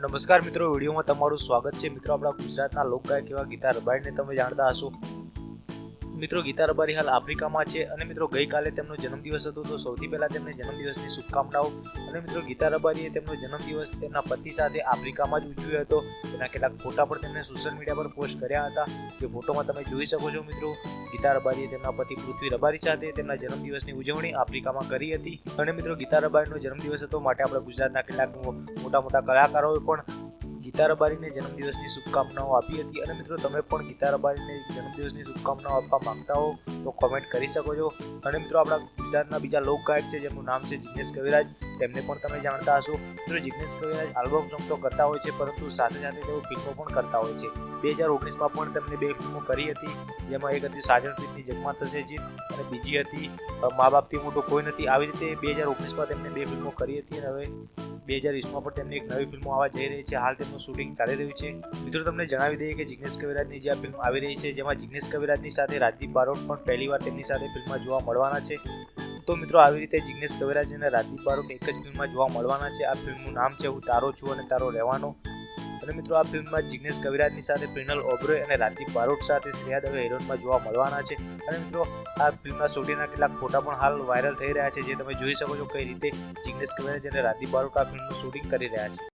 નમસ્કાર મિત્રો, વિડીયોમાં તમારું સ્વાગત છે. મિત્રો, આપણા ગુજરાતના લોકગાયક એવા ગીતા રબારીને તમે જાણતા હશો. મિત્રો ગીતા રબારી હાલ આફ્રિકામાં છે અને મિત્રો, ગઈકાલે તેમનો જન્મદિવસ હતો. તો સૌથી પહેલાં તેમને જન્મદિવસની શુભકામનાઓ અને મિત્રો ગીતા રબારીએ તેમનો જન્મદિવસ તેમના પતિ સાથે આફ્રિકામાં જ ઉજવ્યો હતો. તેના કેટલાક ફોટા પણ તેમણે સોશિયલ મીડિયા પર પોસ્ટ કર્યા હતા. જે ફોટોમાં તમે જોઈ શકો છો મિત્રો ગીતા રબારીએ તેમના પતિ પૃથ્વી રબારી સાથે તેમના જન્મદિવસની ઉજવણી આફ્રિકામાં કરી હતી. અને મિત્રો ગીતા રબારીનો જન્મદિવસ હતો. માટે આપણા ગુજરાતના કેટલાક મોટા મોટા કલાકારોએ પણ ગીતા અબારીને જન્મદિવસની શુભકામનાઓ આપી હતી. અને મિત્રો, તમે પણ ગીતાર અબારીને જન્મદિવસની શુભકામનાઓ આપવા માંગતા હો તો કોમેન્ટ કરી શકો છો. અને મિત્રો, આપણા ગુજરાતના બીજા લોકગાયક છે, જેમનું નામ છે જિગ્નેશ કવિરાજ. તેમને પણ તમે જાણતા હશો. મિત્રો, જિગ્નેશ કવિરાજ આલ્બમ સોંગ તો કરતા હોય છે, પરંતુ સાથે સાથે તેઓ ફિલ્મો પણ કરતા હોય છે. બે હજાર ઓગણીસમાં પણ તેમને બે ફિલ્મો કરી હતી, જેમાં એક હતી સાજણ પ્રીતની જગમાં થશે જીત અને બીજી હતી મા બાપથી મોટો કોઈ નથી. આવી રીતે બે હજાર ઓગણીસમાં તેમને બે ફિલ્મો કરી હતી અને હવે બે હજાર વીસમાં પણ તેમની એક નવી ફિલ્મો આવવા જઈ રહી છે. હાલ તેમનું શૂટિંગ ચાલી રહ્યું છે. મિત્રો, તમને જણાવી દઈએ કે જિગ્નેશ કવિરાજની જે આ ફિલ્મ આવી રહી છે, જેમાં જિગ્નેશ કવિરાજની સાથે રાજદીપ બારોટ પણ પહેલીવાર તેમની સાથે ફિલ્મમાં જોવા મળવાના છે. તો મિત્રો આવી રીતે જિગ્નેશ કવિરાજ અને રાજદીપ બારોટ એક જ ફિલ્મમાં જોવા મળવાના છે. આ ફિલ્મનું નામ છે હું તારો છું અને તારો રહેવાનો. અને મિત્રો આ ફિલ્મમાં જિગ્નેશ કવિરાજની સાથે પ્રિનલ ઓબ્રોય અને રાજદીપ બારોટ સાથે શ્રેયા દવે હિરોઈનમાં જોવા મળવાના છે. અને મિત્રો આ ફિલ્મના શૂટિંગના કેટલાક ફોટા પણ હાલ વાયરલ થઈ રહ્યા છે, જે તમે જોઈ શકો છો કઈ રીતે જિગ્નેશ કવિરાજ અને રાજદીપ બારોટ આ ફિલ્મનું શૂટિંગ કરી રહ્યા છે.